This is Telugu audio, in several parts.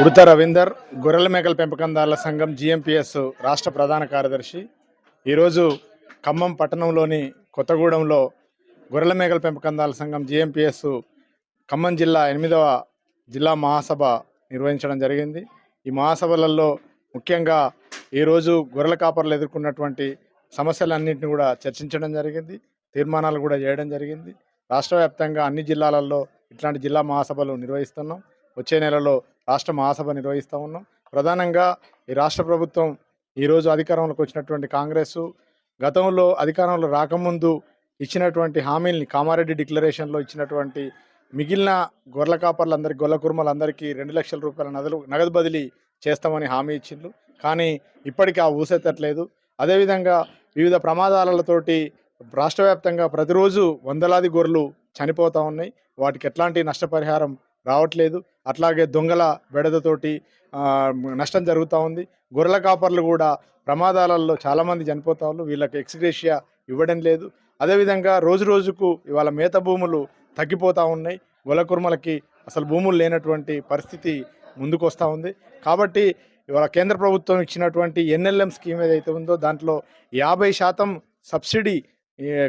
ఉడత రవీందర్ గొర్రెల మేకల పెంపకందారుల సంఘం జిఎంపిఎస్ రాష్ట్ర ప్రధాన కార్యదర్శి. ఈరోజు ఖమ్మం పట్టణంలోని కొత్తగూడెంలో గొర్రెల మేకల పెంపకందారుల సంఘం జిఎంపిఎస్ ఖమ్మం జిల్లా ఎనిమిదవ జిల్లా మహాసభ నిర్వహించడం జరిగింది. ఈ మహాసభలలో ముఖ్యంగా ఈరోజు గొర్రెల కాపర్లు ఎదుర్కొన్నటువంటి సమస్యలన్నింటినీ కూడా చర్చించడం జరిగింది. తీర్మానాలు కూడా చేయడం జరిగింది. రాష్ట్ర వ్యాప్తంగా అన్ని జిల్లాలలో ఇట్లాంటి జిల్లా మహాసభలు నిర్వహిస్తున్నాం. వచ్చే నెలలో రాష్ట్ర మహాసభ నిర్వహిస్తూ ఉన్నాం. ప్రధానంగా ఈ రాష్ట్ర ప్రభుత్వం ఈరోజు అధికారంలోకి వచ్చినటువంటి కాంగ్రెస్ గతంలో అధికారంలో రాకముందు ఇచ్చినటువంటి హామీల్ని కామారెడ్డి డిక్లరేషన్లో ఇచ్చినటువంటి మిగిలిన గొర్రెల కాపర్లందరికీ గొల్ల కుర్మలందరికీ రెండు లక్షల రూపాయల నగదు నగదు బదిలీ చేస్తామని హామీ ఇచ్చిండ్రు. కానీ ఇప్పటికీ ఆ ఊసెత్తట్లేదు. అదేవిధంగా వివిధ ప్రమాదాలతోటి రాష్ట్ర వ్యాప్తంగా ప్రతిరోజు వందలాది గొర్రెలు చనిపోతూ ఉన్నాయి. వాటికి ఎట్లాంటి నష్టపరిహారం రావట్లేదు. అట్లాగే దొంగల బెడదతోటి నష్టం జరుగుతూ ఉంది. గొర్రెల కాపర్లు కూడా ప్రమాదాలలో చాలామంది చనిపోతా ఉన్నారు. వీళ్ళకి ఎక్స్గ్రేషియా ఇవ్వడం లేదు. అదేవిధంగా రోజు రోజుకు ఇవాళ మేత భూములు తగ్గిపోతూ ఉన్నాయి. గొల్ల కుర్మలకి అసలు భూములు లేనటువంటి పరిస్థితి ముందుకు వస్తూ ఉంది. కాబట్టి ఇవాళ కేంద్ర ప్రభుత్వం ఇచ్చినటువంటి ఎన్ఎల్ఎం స్కీమ్ ఏదైతే ఉందో దాంట్లో యాభై శాతం సబ్సిడీ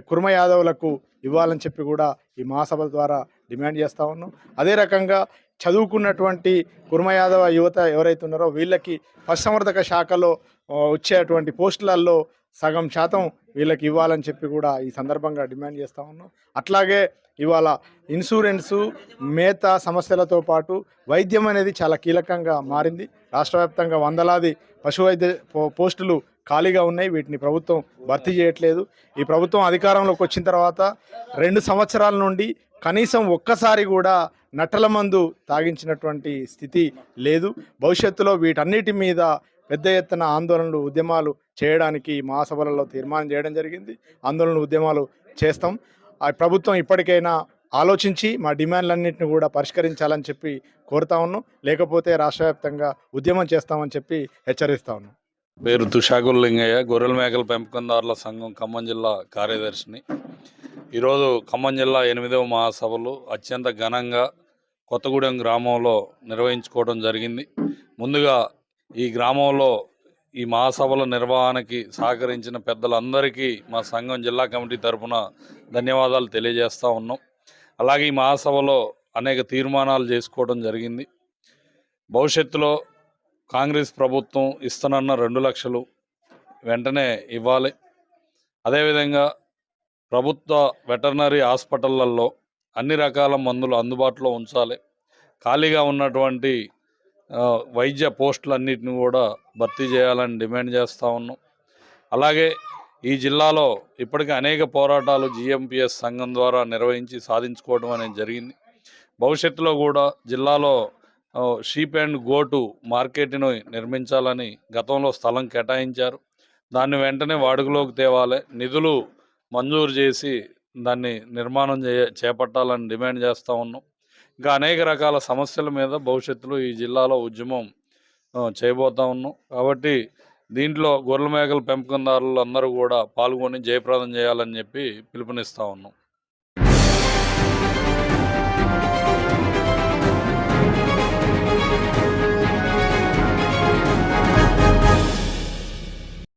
కుర్మ యాదవులకు ఇవ్వాలని చెప్పి కూడా ఈ మహాసభ ద్వారా డిమాండ్ చేస్తూ ఉన్నాం. అదే రకంగా చదువుకున్నటువంటి కుర్మ యాదవ యువత ఎవరైతే ఉన్నారో వీళ్ళకి పశుసంవర్ధక శాఖలో వచ్చేటువంటి పోస్టులలో సగం శాతం వీళ్ళకి ఇవ్వాలని చెప్పి కూడా ఈ సందర్భంగా డిమాండ్ చేస్తూ ఉన్నాం. అట్లాగే ఇవాళ ఇన్సూరెన్సు మేత సమస్యలతో పాటు వైద్యం అనేది చాలా కీలకంగా మారింది. రాష్ట్ర వ్యాప్తంగా వందలాది పశు వైద్య పో- పోస్టులు ఖాళీగా ఉన్నాయి. వీటిని ప్రభుత్వం భర్తీ చేయట్లేదు. ఈ ప్రభుత్వం అధికారంలోకి వచ్చిన తర్వాత రెండు సంవత్సరాల నుండి కనీసం ఒక్కసారి కూడా నట్టల మందు తాగించినటువంటి స్థితి లేదు. భవిష్యత్తులో వీటన్నిటి మీద పెద్ద ఎత్తున ఆందోళనలు ఉద్యమాలు చేయడానికి మహాసభలలో తీర్మానం చేయడం జరిగింది. ఆందోళనలు ఉద్యమాలు చేస్తాం. ఆ ప్రభుత్వం ఇప్పటికైనా ఆలోచించి మా డిమాండ్లన్నింటిని కూడా పరిష్కరించాలని చెప్పి కోరుతా ఉన్నాం. లేకపోతే రాష్ట్రవ్యాప్తంగా ఉద్యమం చేస్తామని చెప్పి హెచ్చరిస్తా ఉన్నాం. పేరు తుషాకుల్ లింగయ్య. గొర్రెల మేకల పెంపకందారుల సంఘం ఖమ్మం జిల్లా కార్యదర్శిని. ఈరోజు ఖమ్మం జిల్లా ఎనిమిదవ మహాసభలు అత్యంత ఘనంగా కొత్తగూడెం గ్రామంలో నిర్వహించుకోవడం జరిగింది. ముందుగా ఈ గ్రామంలో ఈ మహాసభల నిర్వహణకి సహకరించిన పెద్దలందరికీ మా సంఘం జిల్లా కమిటీ తరఫున ధన్యవాదాలు తెలియజేస్తూ ఉన్నాం. అలాగే ఈ మహాసభలో అనేక తీర్మానాలు చేసుకోవడం జరిగింది. భవిష్యత్తులో కాంగ్రెస్ ప్రభుత్వం ఇస్తానన్న రెండు లక్షలు వెంటనే ఇవ్వాలి. అదేవిధంగా ప్రభుత్వ వెటర్నరీ హాస్పిటళ్ళలో అన్ని రకాల మందులు అందుబాటులో ఉంచాలి. ఖాళీగా ఉన్నటువంటి వైద్య పోస్టులన్నిటిని కూడా భర్తీ చేయాలని డిమాండ్ చేస్తూ ఉన్నాం. అలాగే ఈ జిల్లాలో ఇప్పటికే అనేక పోరాటాలు జిఎంపిఎస్ సంఘం ద్వారా నిర్వహించి సాధించుకోవడం అనేది జరిగింది. భవిష్యత్తులో కూడా జిల్లాలో షీప్ అండ్ గోటు మార్కెట్ను నిర్మించాలని గతంలో స్థలం కేటాయించారు. దాన్ని వెంటనే వాడుకలోకి తేవాలి. నిధులు మంజూరు చేసి దాన్ని నిర్మాణం చేయ చేపట్టాలని డిమాండ్ చేస్తూ ఉన్నాం. ఇంకా అనేక రకాల సమస్యల మీద భవిష్యత్తులో ఈ జిల్లాలో ఉద్యమం చేయబోతా ఉన్నాం. కాబట్టి దీంట్లో గొర్రెల మేకల పెంపకందారులు అందరూ కూడా పాల్గొని జయప్రదం చేయాలని చెప్పి పిలుపునిస్తూ ఉన్నాం.